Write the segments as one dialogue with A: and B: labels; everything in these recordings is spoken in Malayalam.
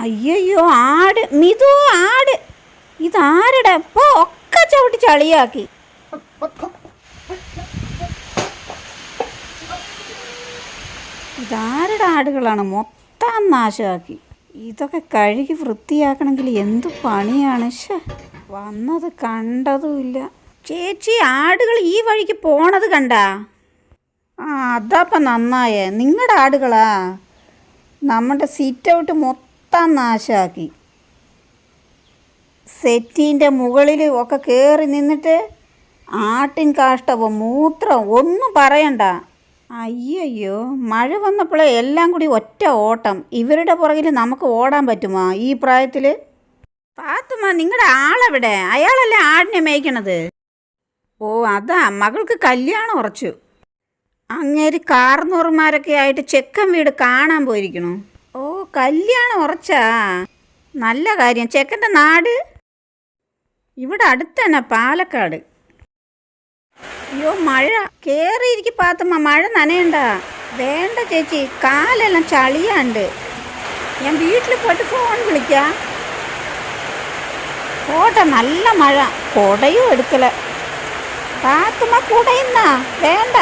A: അയ്യോ ആട്. മിതു ആട്. ഇതാരടാ? പോ ഒക്കെ ചവിട്ടി ചളിയാക്കി. ഇതാരുടെ ആടുകളാണ്? മൊത്തം നാശമാക്കി ഇതൊക്കെ കഴുകി വൃത്തിയാക്കണമെങ്കിൽ എന്ത് പണിയാണ്? ഷേ വന്നത് കണ്ടതുമില്ല. ചേച്ചി ആടുകൾ ഈ വഴിക്ക് പോണത് കണ്ടാ? ആ അതപ്പം നന്നായേ. നിങ്ങളുടെ ആടുകളാ? നമ്മുടെ സീറ്റ് ഔട്ട് മൊത്തം നാശാക്കി സെറ്റീന്റെ മുകളിൽ ഒക്കെ കയറി നിന്നിട്ട് ആട്ടിൻ കാഷ്ടവും മൂത്രം ഒന്നും പറയണ്ട. അയ്യയ്യോ മഴ വന്നപ്പോഴേ എല്ലാം കൂടി ഒറ്റ ഓട്ടം. ഇവരുടെ പുറകിൽ നമുക്ക് ഓടാൻ പറ്റുമോ ഈ പ്രായത്തിൽ പാത്തുമ്മ നിങ്ങളുടെ ആളെവിടെ? അയാളല്ലേ ആടിനെ മേയ്ക്കണത്? ഓ അതാ മകൾക്ക് കല്യാണം ഉറച്ചു. അങ്ങേര് കാർന്നൂർമാരൊക്കെ ആയിട്ട് ചെക്കൻ വീട് കാണാൻ പോയിരിക്കണു. കല്യാണം ഉറച്ചാ? നല്ല കാര്യം. ചെക്കന്റെ നാട്? ഇവിടെ അടുത്ത് തന്നെ പാലക്കാട്. അയ്യോ മഴ. കയറിയിരിക്കും പാത്തമ്മ. മഴ നനയണ്ട. വേണ്ട ചേച്ചി. കാലെല്ലാം ചളിയാണ്ട്. ഞാൻ വീട്ടിൽ പോയിട്ട് ഫോൺ വിളിക്കാം. പോട്ടെ നല്ല മഴ. കുടയും എടുക്കല. പാത്തുമ്മ കുടയുന്ന. വേണ്ട.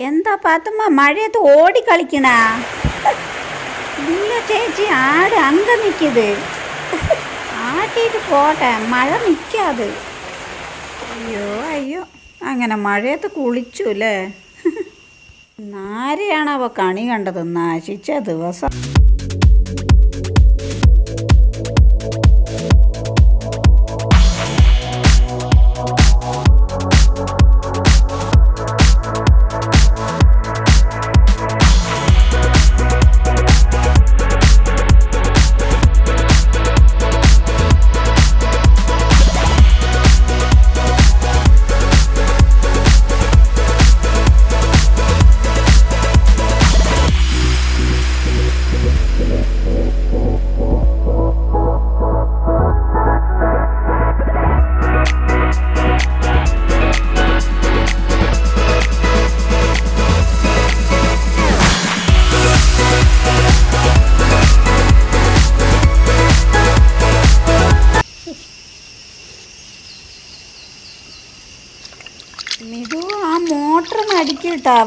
A: എന്താ പാത്തുമ്മ? മഴയത്ത് ഓടി കളിക്കണ? ഇല്ല ചേച്ചി ആട് അങ്ക നിൽക്കിയത് ആട്ടിയിട്ട് പോട്ടെ മഴ നിൽക്കാത് അയ്യോ അയ്യോ അങ്ങനെ മഴയത്ത് കുളിച്ചു അല്ലേ നാരെയാണ് അവ കണി കണ്ടത് നാശിച്ച ദിവസം.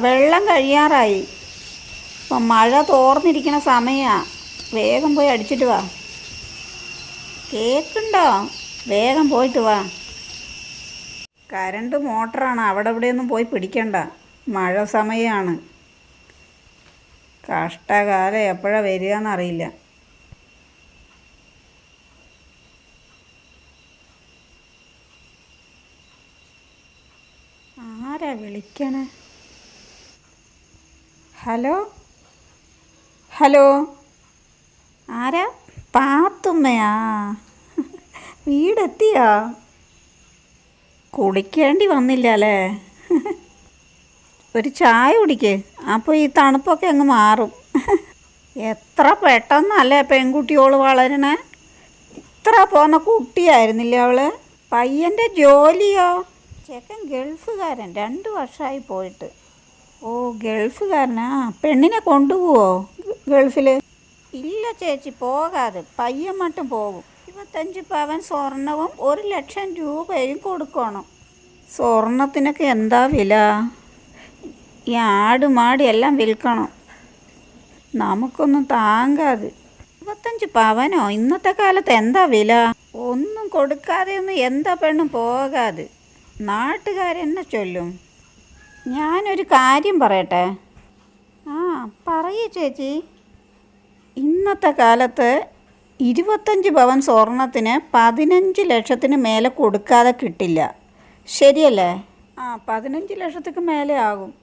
A: വെള്ളം കഴിയാറായി. അപ്പം മഴ തോർന്നിരിക്കുന്ന സമയമാണ് വേഗം പോയി അടിച്ചിട്ട് വാ. കേക്കുണ്ടോ? വേഗം പോയിട്ട് വാ. കരണ്ട് മോട്ടറാണ്. അവിടെ ഇവിടെയൊന്നും പോയി പിടിക്കണ്ട. മഴ സമയമാണ് കഷ്ടകാലം എപ്പോഴാണ് വരിക എന്നറിയില്ല ആരാ വിളിക്കണേ? ഹലോ? ഹലോ? ആരാ? പാത്തുമ്മയാ. വീടെത്തിയോ? കുടിക്കേണ്ടി വന്നില്ല അല്ലേ ഒരു ചായ കുടിക്ക്. അപ്പോൾ ഈ തണുപ്പൊക്കെ അങ്ങ് മാറും. എത്ര പെട്ടെന്നല്ലേ പെൺകുട്ടിയോൾ വളരണേ? ഇത്ര പോന്ന കുട്ടിയായിരുന്നില്ല അവൾ? പയ്യന്റെ ജോലിയോ? ചെക്കൻ ഗൾഫുകാരൻ രണ്ട് വർഷമായി പോയിട്ട്. ഓ ഗൾഫുകാരനാ? പെണ്ണിനെ കൊണ്ടുപോവോ ഗൾഫിൽ ഇല്ല ചേച്ചി പോകാതെ. പയ്യൻ മട്ടും പോകും. ഇരുപത്തഞ്ച് പവൻ സ്വർണവും ഒരു ലക്ഷം രൂപയും കൊടുക്കണം. സ്വർണത്തിനൊക്കെ എന്താ വില? ഈ ആട് മാടി എല്ലാം വിൽക്കണം. നമുക്കൊന്നും താങ്കാതെ ഇരുപത്തഞ്ച് പവനോ? ഇന്നത്തെ കാലത്ത് എന്താ വില? ഒന്നും കൊടുക്കാതെയൊന്നും എന്താ പെണ്ണും പോകാതെ? നാട്ടുകാരെന്നെ ചൊല്ലും. ഞാനൊരു കാര്യം പറയട്ടെ? ആ പറയൂ ചേച്ചി. ഇന്നത്തെ കാലത്ത് ഇരുപത്തഞ്ച് പവൻ സ്വർണത്തിന് പതിനഞ്ച് ലക്ഷത്തിന് മേലെ കൊടുക്കാതെ കിട്ടില്ല. ശരിയല്ലേ? ആ പതിനഞ്ച് ലക്ഷത്തേക്ക് മേലെ ആകും.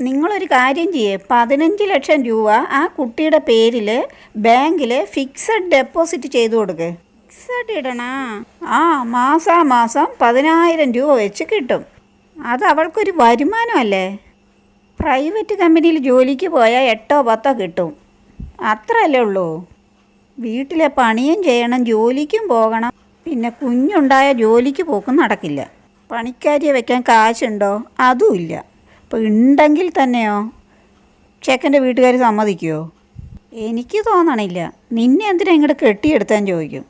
A: നിങ്ങളൊരു കാര്യം ചെയ്യേ. പതിനഞ്ച് ലക്ഷം രൂപ ആ കുട്ടിയുടെ പേരിൽ ബാങ്കിൽ ഫിക്സഡ് ഡെപ്പോസിറ്റ് ചെയ്തു കൊടുക്ക്. ഫിക്സഡ് ഇടണ? ആ മാസാമാസം പതിനായിരം രൂപ വെച്ച് കിട്ടും. അത് അവൾക്കൊരു വരുമാനമല്ലേ? പ്രൈവറ്റ് കമ്പനിയിൽ ജോലിക്ക് പോയാൽ എട്ടോ പത്തോ കിട്ടും. അത്രയല്ലേ ഉള്ളൂ. വീട്ടിലെ പണിയും ചെയ്യണം ജോലിക്കും പോകണം. പിന്നെ കുഞ്ഞുണ്ടായ ജോലിക്ക് പോക്കും നടക്കില്ല. പണിക്കാരിയെ വെക്കാൻ കാശുണ്ടോ? അതുമില്ല അപ്പോൾ ഉണ്ടെങ്കിൽ തന്നെയോ? ചെക്കന്റെ വീട്ടുകാർ സമ്മതിക്കുമോ എനിക്ക് തോന്നണില്ല. നിന്നെ എന്തിനാ ഇങ്ങോട്ട് കെട്ടിയെടുത്താൻ ചോദിക്കും.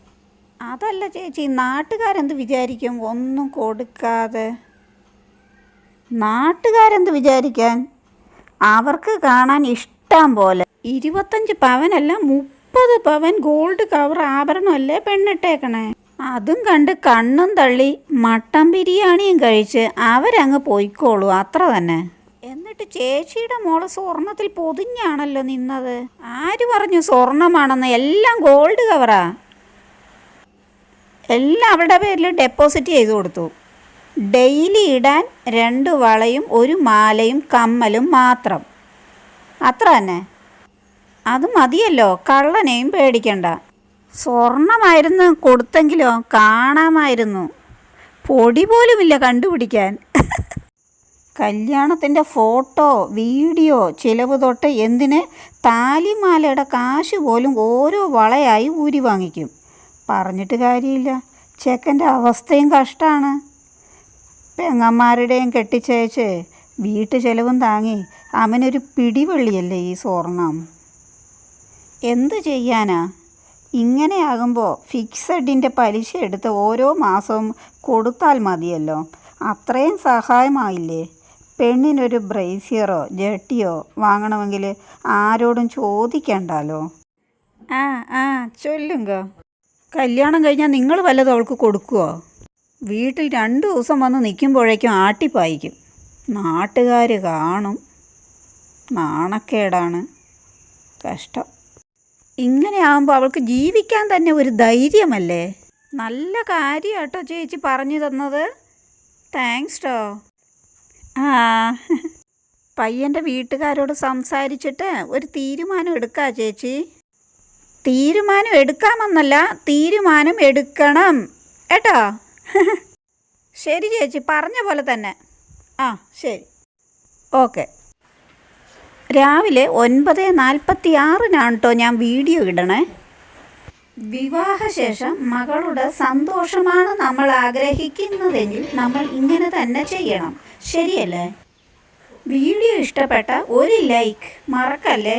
A: അതല്ല ചേച്ചി നാട്ടുകാരെന്ത് വിചാരിക്കും? ഒന്നും കൊടുക്കാതെ. നാട്ടുകാരെന്ത് വിചാരിക്കാൻ? അവർക്ക് കാണാൻ ഇഷ്ടം പോലെ. ഇരുപത്തഞ്ച് പവനല്ല മുപ്പത് പവൻ ഗോൾഡ് കവർ ആഭരണമല്ലേ പെണ്ണിട്ടേക്കണേ? അതും കണ്ട് കണ്ണും തള്ളി മട്ടൻ ബിരിയാണിയും കഴിച്ച് അവരങ്ങ് പോയിക്കോളൂ അത്ര തന്നെ. എന്നിട്ട് ചേച്ചിയുടെ മോൾ സ്വർണത്തിൽ പൊതിഞ്ഞാണല്ലോ നിന്നത്. ആര് പറഞ്ഞു സ്വർണമാണെന്ന്? എല്ലാം ഗോൾഡ് കവറാ. എല്ലാം അവരുടെ പേരിൽ ഡെപ്പോസിറ്റ് ചെയ്തു കൊടുത്തു. ഡെയിലി ഇടാൻ രണ്ട് വളയും ഒരു മാലയും കമ്മലും മാത്രം. അത്ര തന്നെ. അത് മതിയല്ലോ. കള്ളനെയും പേടിക്കണ്ട. സ്വർണമായിരുന്നു കൊടുത്തെങ്കിലോ? കാണാമായിരുന്നു. പൊടി പോലുമില്ല കണ്ടുപിടിക്കാൻ. കല്യാണത്തിന്റെ ഫോട്ടോ വീഡിയോ ചിലവ് തൊട്ട് എന്തിന്? താലിമാലയുടെ കാശ് പോലും ഓരോ വളയായി ഊരി വാങ്ങിക്കും പറഞ്ഞിട്ട് കാര്യമില്ല. ചെക്കന്റെ അവസ്ഥയും കഷ്ടമാണ് പെങ്ങന്മാരുടെയും കെട്ടിച്ചയച്ച് വീട്ടു ചെലവും താങ്ങി അവനൊരു പിടിവള്ളിയല്ലേ ഈ സ്വർണം? എന്ത് ചെയ്യാനാ? ഇങ്ങനെയാകുമ്പോൾ ഫിക്സഡിന്റെ പലിശ എടുത്ത് ഓരോ മാസവും കൊടുത്താൽ മതിയല്ലോ. അത്രയും സഹായമായില്ലേ? പെണ്ണിനൊരു ബ്രേസിയറോ ജട്ടിയോ വാങ്ങണമെങ്കിൽ ആരോടും ചോദിക്കണ്ടല്ലോ ആ ആ ചൊല്ലുങ്ക. കല്യാണം കഴിഞ്ഞാൽ നിങ്ങൾ വല്ലതും അവൾക്ക് കൊടുക്കുമോ വീട്ടിൽ രണ്ട് ദിവസം വന്ന് നിൽക്കുമ്പോഴേക്കും ആട്ടിപ്പായിക്കും നാട്ടുകാർ കാണും. നാണക്കേടാണ്. കഷ്ടം. ഇങ്ങനെ ആകുമ്പോൾ അവൾക്ക് ജീവിക്കാൻ തന്നെ ഒരു ധൈര്യമല്ലേ? നല്ല കാര്യമാട്ടോ ചേച്ചി പറഞ്ഞു തന്നത്. താങ്ക്സ് ടോ ആ. പയ്യന്റെ വീട്ടുകാരോട് സംസാരിച്ചിട്ട് ഒരു തീരുമാനം എടുക്കാ ചേച്ചി. തീരുമാനം എടുക്കാമെന്നല്ല തീരുമാനം എടുക്കണം. കേട്ടോ? ശരി ചേച്ചി പറഞ്ഞ പോലെ തന്നെ. ആ ശരി. ഓക്കെ. രാവിലെ ഒൻപത് നാൽപ്പത്തി ആറിനാണ് കേട്ടോ ഞാൻ വീഡിയോ ഇടണേ. വിവാഹശേഷം മകളുടെ സന്തോഷമാണ് നമ്മൾ ആഗ്രഹിക്കുന്നതെങ്കിൽ നമ്മൾ ഇങ്ങനെ തന്നെ ചെയ്യണം. ശരിയല്ലേ? വീഡിയോ ഇഷ്ടപ്പെട്ട ഒരു ലൈക്ക് മറക്കല്ലേ?